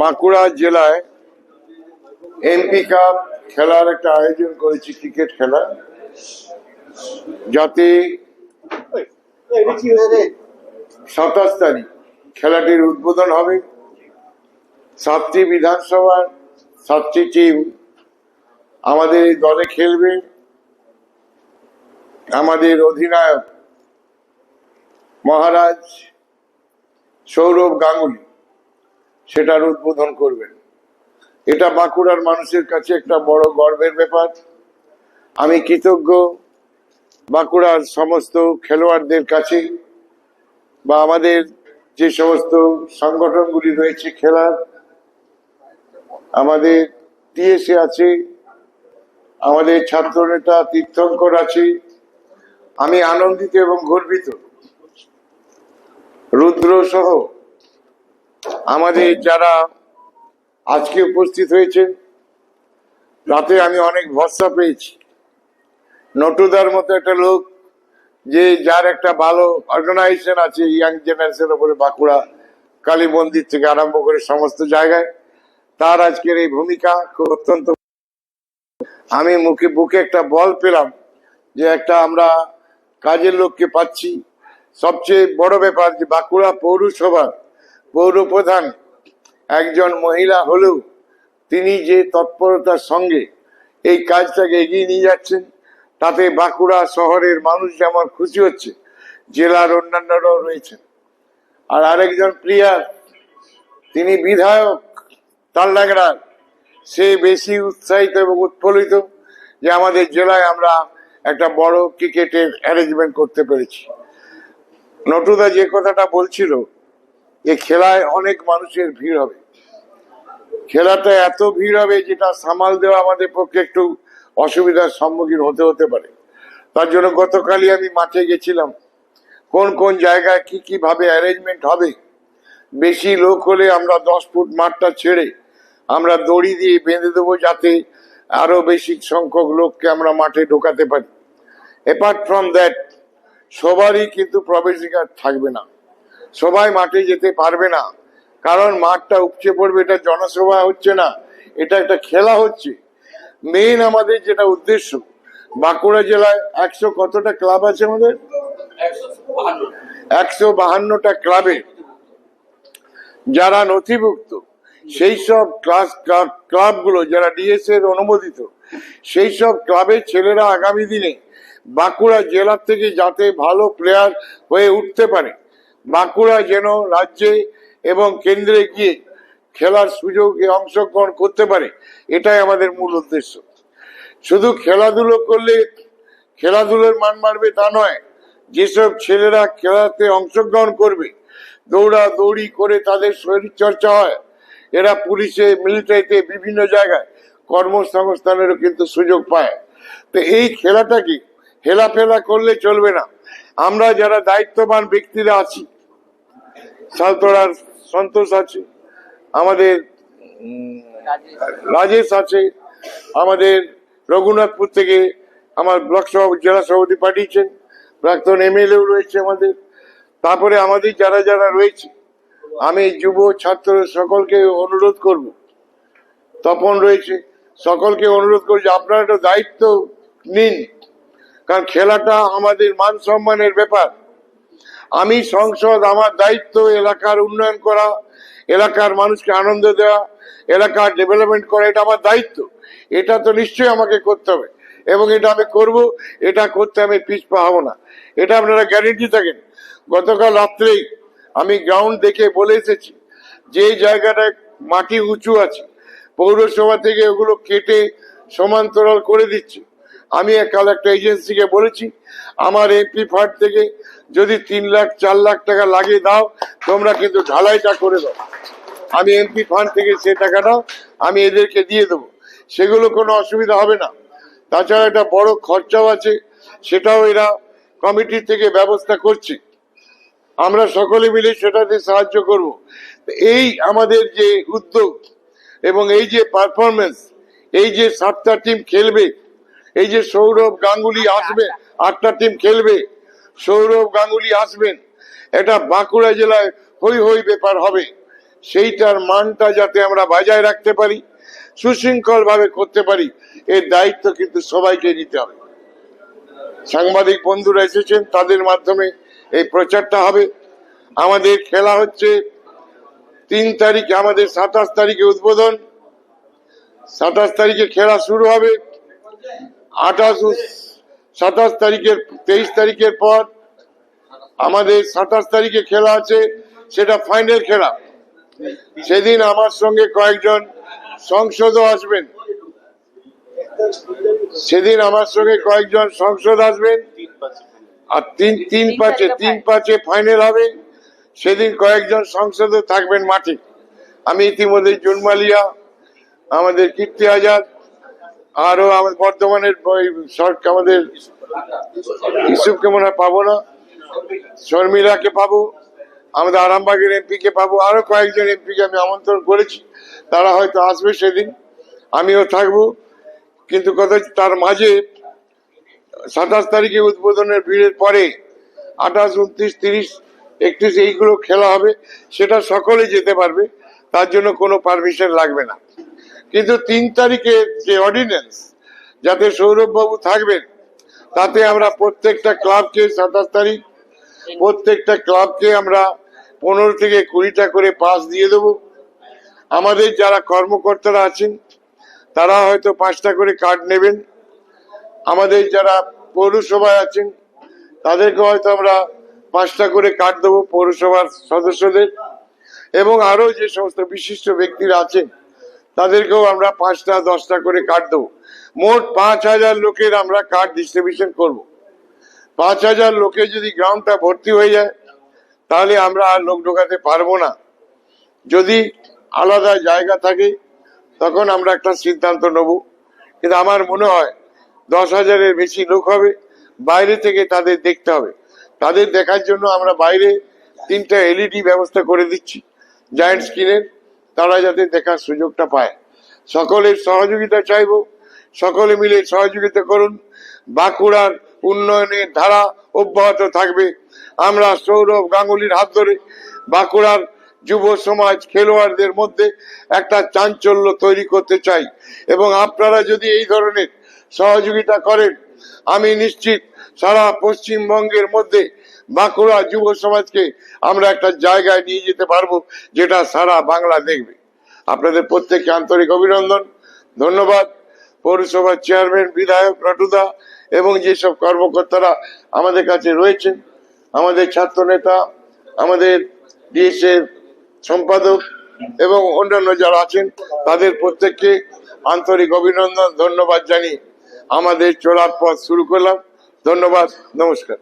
বাঁকুড়া জেলায় MP cup খেলার একটা আয়োজন করেছি, ক্রিকেট খেলা। যাতে সাতাশ তারিখ খেলাটির উদ্বোধন হবে। সাতটি বিধানসভার সাতটি টিম আমাদের এই দলে খেলবে। আমাদের অধিনায়ক মহারাজ সৌরভ গাঙ্গুলি সেটার উদ্বোধন করবেন। এটা বাঁকুড়ার মানুষের কাছে একটা বড় গর্বের ব্যাপার। আমি কৃতজ্ঞ বাঁকুড়ার সমস্ত খেলোয়াড়দের কাছে বা আমাদের যে সমস্ত সংগঠনগুলি রয়েছে খেলার, আমাদের টিএসএ আছে, আমাদের ছাত্রনেতা তীর্থঙ্কর আছে। আমি আনন্দিত এবং গর্বিত। রুদ্র সহ আমাদের যারা আজকে উপস্থিত হয়েছে তাতে আমি অনেক ভরসা পেয়েছি। নটুদার মতো একটা লোক যে যার একটা ভালো অর্গানাইজেশন আছে ইয়াং জেনারেশন উপরে বাঁকুড়া, কালী মন্দির থেকে আরম্ভ করে সমস্ত জায়গায়। তার আজকের এই ভূমিকা খুব অত্যন্ত আমি মুখে বুকে একটা বল পেলাম যে একটা আমরা কাজের লোককে পাচ্ছি। সবচেয়ে বড় ব্যাপার যে বাঁকুড়া পৌরসভার পৌর প্রধান একজন মহিলা হলেও তিনি যে তৎপরতার সঙ্গে এই কাজটাকে এগিয়ে নিয়ে যাচ্ছেন, তাতে বাঁকুড়া শহরের মানুষ যেমন খুশি হচ্ছে, জেলার অন্যান্যরাও রয়েছেন। আর আরেকজন প্লেয়ার তিনি বিধায়ক তালডাংরার সে বেশি উৎসাহিত এবং উৎফুল্লিত যে আমাদের জেলায় আমরা একটা বড় ক্রিকেটের অ্যারেঞ্জমেন্ট করতে পেরেছি। নটুদা যে কথাটা বলছিল যে খেলায় অনেক মানুষের ভিড় হবে। খেলাটা এত ভিড় হবে যেটা সামাল দেওয়া আমাদের পক্ষে একটু অসুবিধার সম্মুখীন হতে হতে পারে। তার জন্য গতকালই আমি মাঠে গেছিলাম। কোন কোন জায়গায় কি কি ভাবে অ্যারেঞ্জমেন্ট হবে? বেশি লোক হলে আমরা দশ ফুট মাঠটা ছেড়ে আমরা দড়ি দিয়ে বেঁধে দেবো যাতে আরও বেশি সংখ্যক লোককে আমরা মাঠে ঢোকাতে পারি। অ্যাপার্ট ফ্রম দ্যাট সবারই কিন্তু প্রবেশিকার থাকবে না। সবাই মাঠে যেতে পারবে না। কারণ মাঠটা উপচে পড়বে, এটা জনসভা হচ্ছে না, এটা একটা খেলা হচ্ছে। মেইন আমাদের যেটা উদ্দেশ্য, বাঁকুড়া জেলায় একশো কতটা ক্লাব আছে আমাদের? একশো বাহান্নটা ক্লাবে। যারা নথিভুক্ত, সেই সব ক্লাস ক্লাবগুলো, যারা ডিএস এর অনুমোদিত, সেই সব ক্লাবের ছেলেরা আগামী দিনে বাঁকুড়া জেলার থেকে যাতে ভালো প্লেয়ার হয়ে উঠতে পারে বাঁকুড়া যেন রাজ্যে এবং কেন্দ্রে গিয়ে খেলার সুযোগে অংশগ্রহণ করতে পারে, এটাই আমাদের মূল উদ্দেশ্য। শুধু খেলাধুলো করলে খেলাধুলোর মান বাড়বে তা নয়, যেসব ছেলেরা খেলাতে অংশগ্রহণ করবে, দৌড়া দৌড়ি করে তাদের শরীর চর্চা হয়, এরা পুলিশে, মিলিটারিতে, বিভিন্ন জায়গায় কর্মসংস্থানেরও কিন্তু সুযোগ পায়। তো এই খেলাটাকে হেলাফেলা করলে চলবে না। আমরা যারা দায়িত্ববান ব্যক্তিরা আছি সালতোড়ার সন্তোষ আছে, আমাদের রাজেশ আছে, আমাদের রঘুনাথপুর থেকে আমার ব্লক সভাপতি, জেলা সভাপতি পাঠিয়েছেন, প্রাক্তন এমএলএও রয়েছে আমাদের। তারপরে আমাদের যারা যারা রয়েছে, আমি যুব ছাত্র সকলকে অনুরোধ করব। তপন রয়েছে, সকলকে অনুরোধ করছি আপনারা একটা দায়িত্ব নিন, কারণ খেলাটা আমাদের মান সম্মানের ব্যাপার। আমি সংসদ, আমার দায়িত্ব এলাকার উন্নয়ন করা, এলাকার মানুষকে আনন্দ দেওয়া, এলাকার ডেভেলপমেন্ট করা, এটা আমার দায়িত্ব। এটা তো নিশ্চয়ই আমাকে করতে হবে। এবং এটা আমি করব, এটা করতে আমি পিছপা হব না। এটা আপনারা গ্যারেন্টি থাকেন। গতকাল রাত্রেই আমি গ্রাউন্ড দেখে বলে এসেছি যে জায়গাটায় মাটি উঁচু আছে। পৌরসভা থেকে ওগুলো কেটে সমান্তরাল করে দিচ্ছে। আমি কাল একটা এজেন্সিকে বলেছি, আমার এমপি ফান্ড থেকে যদি তিন লাখ, চার লাখ টাকা লাগিয়ে দাও, তোমরা কিন্তু ঢালাইটা করে দাও। আমি এমপি ফান্ড থেকে সে টাকাটা আমি এদেরকে দিয়ে দেবো। সেগুলো কোনো অসুবিধা হবে না। তাছাড়া একটা বড় খরচাও আছে, সেটাও এরা কমিটি থেকে ব্যবস্থা করছে। আমরা সকলে মিলে সেটাতে সাহায্য করব। এই আমাদের যে উদ্যোগ এবং এই যে পারফরমেন্স এই যে সাতটা টিম খেলবে এই যে সৌরভ গাঙ্গুলি আসবে আটটা টিম খেলবে সৌরভ গাঙ্গুলি আসবেন এটা বাঁকুড়া জেলায় হই হই ব্যাপার হবে। সেইটার মানটা যাতে আমরা বজায় রাখতে পারি সুশৃঙ্খল ভাবে করতে পারি এর দায়িত্ব কিন্তু সবাইকে নিতে হবে। সাংবাদিক বন্ধুরা এসেছেন তাদের মাধ্যমে এই প্রচারটা হবে। আমাদের খেলা হচ্ছে তিন তারিখে আমাদের সাতাশ তারিখে উদ্বোধন। সাতাশ তারিখে খেলা শুরু হবে। আঠাশ সাতাশ তারিখের, তেইশ তারিখের পর আমাদের সাতাশ তারিখে খেলা আছে, সেটা ফাইনাল খেলা। সেদিন আমার সঙ্গে কয়েকজন সংসদও আসবেন। সেদিন আমার সঙ্গে কয়েকজন সংসদ আসবেন। আর তিন তিন পাঁচে তিন পাঁচে ফাইনাল হবে। সেদিন কয়েকজন সংসদও থাকবেন মাঠে। আমি ইতিমধ্যে জুনমালিয়া, আমাদের কীর্তি আজাদ আরও আমাদের বর্ধমানের আমাদের ইসুফকে মনে হয় পাবো না, শর্মিলাকে পাবো, আমাদের আরামবাগের এমপি কে পাবো, আরও কয়েকজন এমপি কে আমি আমন্ত্রণ করেছি, তারা হয়তো আসবে সেদিন, আমিও থাকব, কিন্তু কথা তার মাঝে সাতাশ তারিখে উদ্বোধনের ভিড়ের পরে আঠাশ, উনত্রিশ, তিরিশ, একত্রিশ, এইগুলো খেলা হবে, সেটা সকলে যেতে পারবে, তার জন্য কোনো পারমিশন লাগবে না। কিন্তু তিন তারিখে যে অর্ডিন্যান্স যাতে সৌরভ বাবু থাকবেন, তাতে আমরা প্রত্যেকটা ক্লাবকে সাতাশ তারিখ, প্রত্যেকটা ক্লাবকে আমরা পনেরো থেকে কুড়িটা করে পাস দিয়ে দেবো। আমাদের যারা কর্মকর্তারা আছেন, তারা হয়তো পাঁচটা করে কার্ড নেবেন। আমাদের যারা পৌরসভায় আছেন, তাদেরকে হয়তো আমরা পাঁচটা করে কার্ড দেবো পৌরসভার সদস্যদের। এবং আরও যে সমস্ত বিশিষ্ট ব্যক্তিরা আছেন তাদেরকেও আমরা পাঁচটা, দশটা করে কার্ড দেবো। মোট পাঁচ হাজার লোকের আমরা কার্ড ডিস্ট্রিবিউশন করব। পাঁচ হাজার লোকে যদি গ্রাউন্ডটা ভর্তি হয়ে যায়, তাহলে আমরা আর লোক ঢোকাতে পারব না। যদি আলাদা জায়গা থাকে, তখন আমরা একটা সিদ্ধান্ত নেব। কিন্তু আমার মনে হয় দশ হাজারের বেশি লোক হবে, বাইরে থেকে তাদের দেখতে হবে। তাদের দেখার জন্য আমরা বাইরে তিনটা এলইডি ব্যবস্থা করে দিচ্ছি। জায়েন্ট স্ক্রিনের তারা যাতে দেখার সুযোগটা পায়। সকলের সহযোগিতা চাইব। সকলে মিলে সহযোগিতা করুন। বাঁকুড়ার উন্নয়নের ধারা অব্যাহত থাকবে। আমরা সৌরভ গাঙ্গুলির হাত ধরে বাঁকুড়ার যুব সমাজ খেলোয়াড়দের মধ্যে একটা চাঞ্চল্য তৈরি করতে চাই। এবং আপনারা যদি এই ধরনের সহযোগিতা করেন, আমি নিশ্চিত সারা পশ্চিমবঙ্গের মধ্যে বাঁকুড়া যুব সমাজকে আমরা একটা জায়গায় নিয়ে যেতে পারব যেটা সারা বাংলা দেখবে। আপনাদের প্রত্যেককে আন্তরিক অভিনন্দন, ধন্যবাদ। পৌরসভার চেয়ারম্যান, বিধায়ক রটুদা এবং যেসব কর্মকর্তারা আমাদের কাছে রয়েছেন, আমাদের ছাত্র নেতা আমাদের ডিএসএর সম্পাদক এবং অন্যান্য যারা আছেন, তাদের প্রত্যেককে আন্তরিক অভিনন্দন, ধন্যবাদ জানিয়ে আমাদের চলার পথ শুরু করলাম। ধন্যবাদ, নমস্কার।